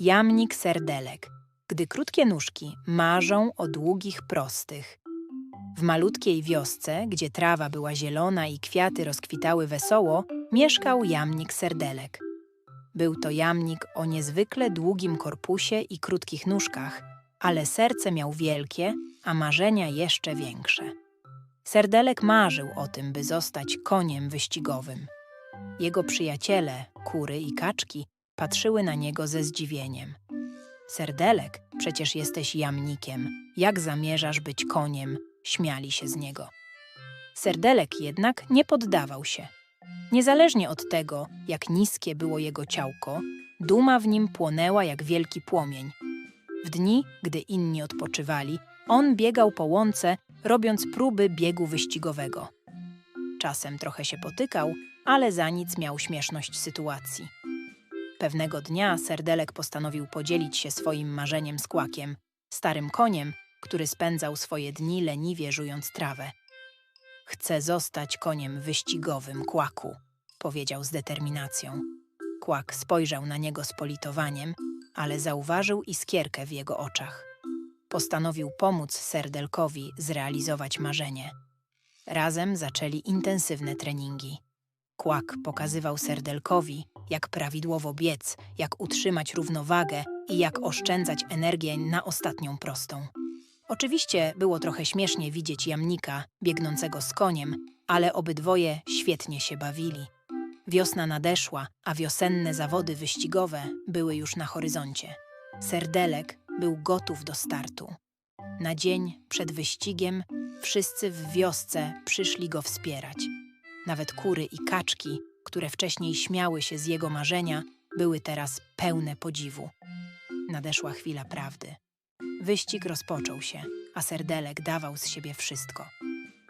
Jamnik serdelek, gdy krótkie nóżki marzą o długich prostych. W malutkiej wiosce, gdzie trawa była zielona i kwiaty rozkwitały wesoło, mieszkał jamnik serdelek. Był to jamnik o niezwykle długim korpusie i krótkich nóżkach, ale serce miał wielkie, a marzenia jeszcze większe. Serdelek marzył o tym, by zostać koniem wyścigowym. Jego przyjaciele, kury i kaczki, patrzyły na niego ze zdziwieniem. Serdelek, przecież jesteś jamnikiem. Jak zamierzasz być koniem? Śmiali się z niego. Serdelek jednak nie poddawał się. Niezależnie od tego, jak niskie było jego ciałko, duma w nim płonęła jak wielki płomień. W dni, gdy inni odpoczywali, on biegał po łące, robiąc próby biegu wyścigowego. Czasem trochę się potykał, ale za nic miał śmieszność sytuacji. Pewnego dnia Serdelek postanowił podzielić się swoim marzeniem z Kłakiem, starym koniem, który spędzał swoje dni leniwie żując trawę. Chcę zostać koniem wyścigowym, Kłaku, powiedział z determinacją. Kłak spojrzał na niego z politowaniem, ale zauważył iskierkę w jego oczach. Postanowił pomóc Serdelkowi zrealizować marzenie. Razem zaczęli intensywne treningi. Kłak pokazywał Serdelkowi, jak prawidłowo biec, jak utrzymać równowagę i jak oszczędzać energię na ostatnią prostą. Oczywiście było trochę śmiesznie widzieć jamnika biegnącego z koniem, ale obydwoje świetnie się bawili. Wiosna nadeszła, a wiosenne zawody wyścigowe były już na horyzoncie. Serdelek był gotów do startu. Na dzień przed wyścigiem wszyscy w wiosce przyszli go wspierać. Nawet kury i kaczki, które wcześniej śmiały się z jego marzenia, były teraz pełne podziwu. Nadeszła chwila prawdy. Wyścig rozpoczął się, a Serdelek dawał z siebie wszystko.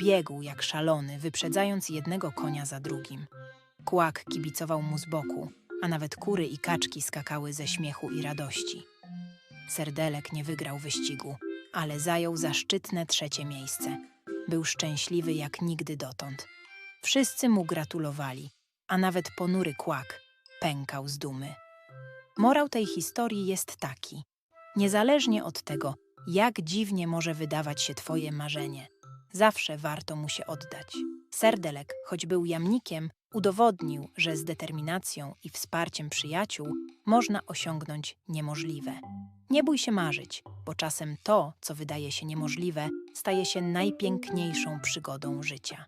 Biegł jak szalony, wyprzedzając jednego konia za drugim. Kłak kibicował mu z boku, a nawet kury i kaczki skakały ze śmiechu i radości. Serdelek nie wygrał wyścigu, ale zajął zaszczytne trzecie miejsce. Był szczęśliwy jak nigdy dotąd. Wszyscy mu gratulowali, a nawet ponury kłak pękał z dumy. Morał tej historii jest taki: niezależnie od tego, jak dziwnie może wydawać się Twoje marzenie, zawsze warto mu się oddać. Serdelek, choć był jamnikiem, udowodnił, że z determinacją i wsparciem przyjaciół można osiągnąć niemożliwe. Nie bój się marzyć, bo czasem to, co wydaje się niemożliwe, staje się najpiękniejszą przygodą życia.